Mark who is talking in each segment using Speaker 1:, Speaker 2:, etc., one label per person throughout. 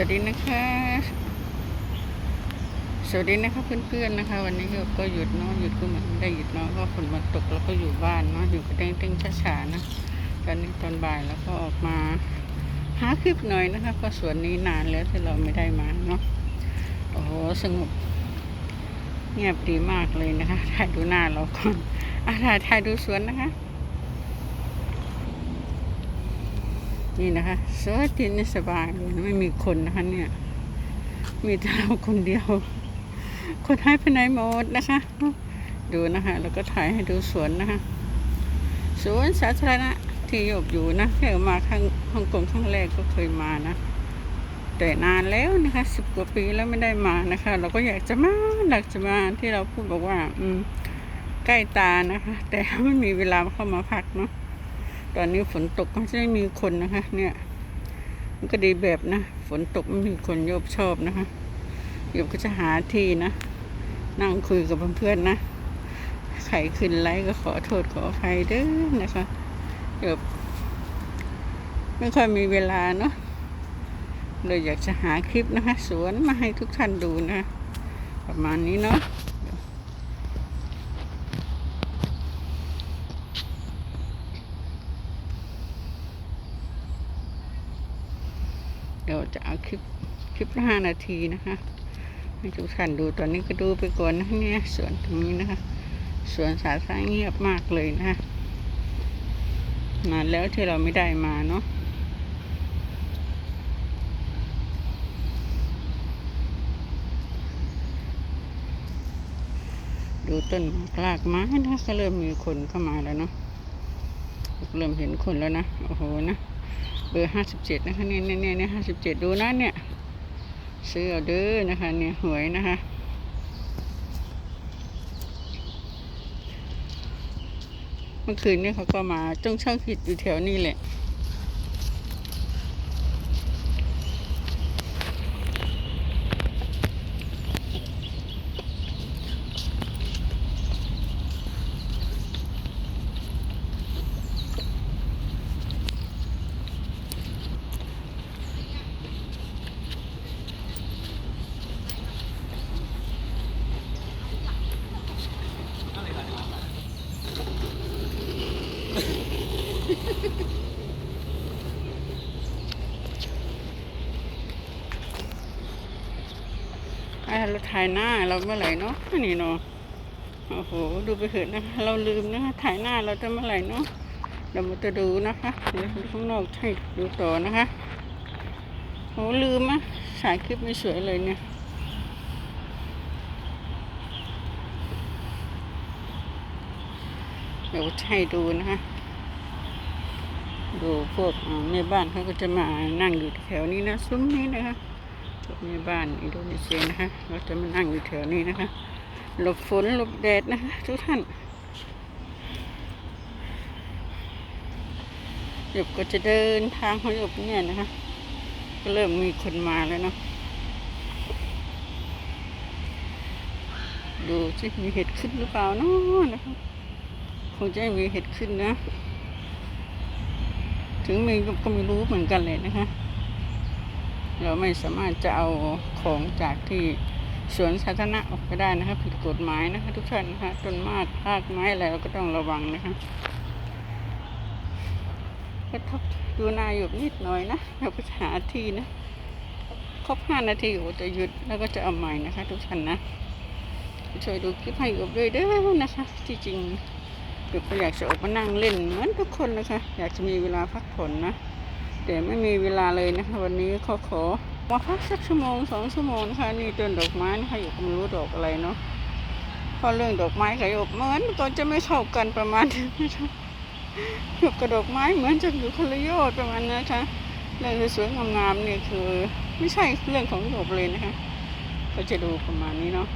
Speaker 1: วัสดีนะคะ สวัสดีนะคะเพื่อนๆนะคะ วันนี้ก็หยุดเนาะหยุดก็เหมือนไม่ได้หยุดเนาะก็ฝนมาตกแล้วก็อยู่บ้านเนาะอยู่กับเต้งเต้งๆช้าๆนะตอนนี้ตอนบ่ายแล้วก็ออกมาหาคลิปหน่อยนะคะเพราะสวนนี้นานแล้วที่เราไม่ได้มาเนาะโอ้โหสงบ เงียบดีมากเลยนะคะถ่ายดูหน้าเราก่อนอะถ่ายถ่ายดูสวนนะคะ นี่นะคะสวยจรินี่สบายเลยไม่มีคนนะคะเนี่ย มีแต่เราคนเดียว คนหายไปไหนหมดนะคะ ดูนะคะ แล้วก็ถ่ายให้ดูสวนนะคะสวนสาธารณะที่หยบอยู่นะแค่มาครั้งฮ่องกงครั้งแรกก็เคยมานะ แต่นานแล้วนะคะสิบกว่าปีแล้วไม่ได้มานะคะ เราก็อยากจะมาอยากจะมาที่เราพูดบอกว่า อืมใกล้ตานะคะ แต่ไม่มีเวลาเข้ามาพักเนาะ ตอนนี้ฝนตกก็จะไม่มีคนนะคะ เนี่ย มันก็ดีแบบนะ ฝนตกไม่มีคนโยบชอบนะคะโยบก็จะหาที่นะ นั่งคุยกับเพื่อนๆนะใครขึ้นไลฟ์ก็ขอโทษขออภัยเด้อนะคะโยบไม่ค่อยมีเวลาเนาะเลยอยากจะหาคลิปนะคะ สวนมาให้ทุกท่านดูนะคะประมาณนี้เนาะ เดี๋ยวจะเอาคลิปคลิปห้านาทีนะคะให้ทุกท่านดูตอนนี้ก็ดูไปก่อนนะเนี่ยสวนตรงนี้นะคะสวนสาธารณะเงียบมากเลยนะคะนานแล้วที่เราไม่ได้มาเนาะดูต้นรากไม้นะก็เริ่มมีคนเข้ามาแล้วเนาะเริ่มเห็นคนแล้วนะ โอ้โหนะ เบอร์ห้าสิบเจ็ดนะคะเนี่ยเนี่ยเนี่ยห้าสิบเจ็ดดูนะเนี่ยซื้อเอาเด้อนะคะเนี่ยหวยนะคะเมื่อคืนเนี่ยเขาก็มาจ้องช่างผิดอยู่แถวนี้แหละ ไอ้เราถ่ายหน้าเราเมื่อไหร่เนาะนี่เนาะโอ้โหดูไปเถอะนะคะเราลืมนะคะถ่ายหน้าเราจะเมื่อไหร่เนาะเดี๋ยวมาจะดูนะคะเดี๋ยวดูข้างนอกให้ดูต่อนะคะโอ้ลืมอะถ่ายคลิปไม่สวยเลยเนี่ยเดี๋ยวให้ดูนะคะดูพวกแม่บ้านเขาก็จะมานั่งอยู่แถวนี้นะซุ้มนี้นะคะ แม่บ้านอินโดนีเซียนะคะเขาจะมานั่งอยู่แถวนี้นะคะ หลบฝนหลบแดดนะคะทุกท่านหยบก็จะเดินทางของหยบเนี่ยนะคะ ก็เริ่มมีคนมาแล้วเนาะ ดูสิมีเห็ดขึ้นหรือเปล่าเนาะนะคะ คงจะมีเห็ดขึ้นนะ ถึงมีก็ไม่รู้เหมือนกันเลยนะคะ เราไม่สามารถจะเอาของจากที่สวนสาธารณะออกไปได้นะคะผิดกฎหมายนะคะทุกท่านนะคะต้นมากรากไม้อะไรเราก็ต้องระวังนะคะก็ทบดูนาอยู่นิดหน่อยนะเราไปหาที่นะครบห้านาทีโอ้จะหยุดแล้วก็จะเอาใหม่นะคะ ทุกท่านนะช่วยดูคลิปให้อบด้วยเด้อนะคะที่จริงเด็กก็อยากจะออกมานั่งเล่นเหมือนทุกคนนะคะ อยากจะมีเวลาพักผ่อนนะ แต่ไม่มีเวลาเลยนะคะ วันนี้เขาขอมาพักสักชั่วโมงสองชั่วโมงนะคะนี่ต้นดอกไม้นะคะอยู่ก็ไม่รู้ดอกอะไรเนาะพราะเรื่องดอกไม้กับหยกเหมือนก็จะไม่เข้ากันประมาณนี้นะคะหยกกับดอกไม้เหมือนจะอยู่คนละโยชน์ประมาณนั้นนะคะเรื่องสวยงามๆเนี่ยคือ ไม่ใช่เรื่องของหยกเลยนะคะ ก็จะดูประมาณนี้เนาะ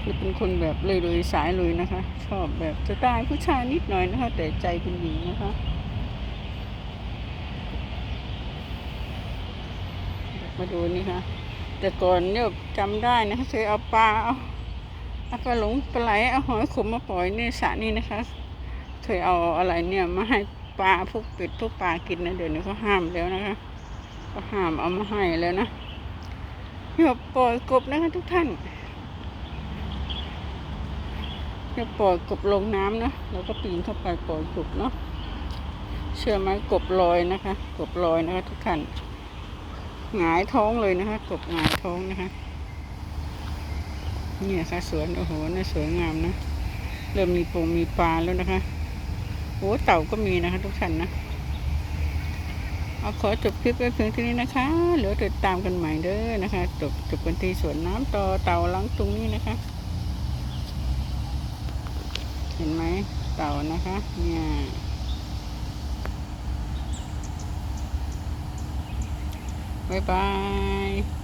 Speaker 1: คือเป็นคนแบบเลยเลยๆสายเลยนะคะ ชอบแบบสไตล์ผู้ชายนิดหน่อยนะคะ แต่ใจเป็นหญิงนะคะ มาดูนี่ค่ะ แต่ก่อนเนี่ยจำได้นะคะเคยเอาปลาเอาเอาปลาหลงปลาไหลเอาหอยขมมาปล่อยในสระนี่นะคะ เคยเอาอะไรเนี่ยมาให้ปลาพวกเป็ดพวกปลากินนะเดี๋ยวนี้เขาห้ามแล้วนะคะ ก็ห้ามเอามาให้แล้วนะอย่าปล่อยกบนะคะทุกท่านอย่าปล่อยกบลงน้ำนะเราก็ปีนเข้าไปปล่อยกบเนาะเชื่อไหมกบลอยนะคะ กบลอยนะคะทุกท่าน หงายท้องเลยนะคะกบหงายท้องนะคะนี่นะคะสวนโอ้โหน่าสวยงามนะเริ่มมีปงมีปลาแล้วนะคะโอ้เต่าก็มีนะคะ ทุกท่านนะเอาขอจบคลิปไว้เพียงเท่านี้นะคะเหลือติดตามกันใหม่เด้อนะคะจบจบกันที่สวนน้ำต่อเต่าลังตรงนี้นะคะ เห็นไหมเต่านะคะ เนี่ย 拜拜。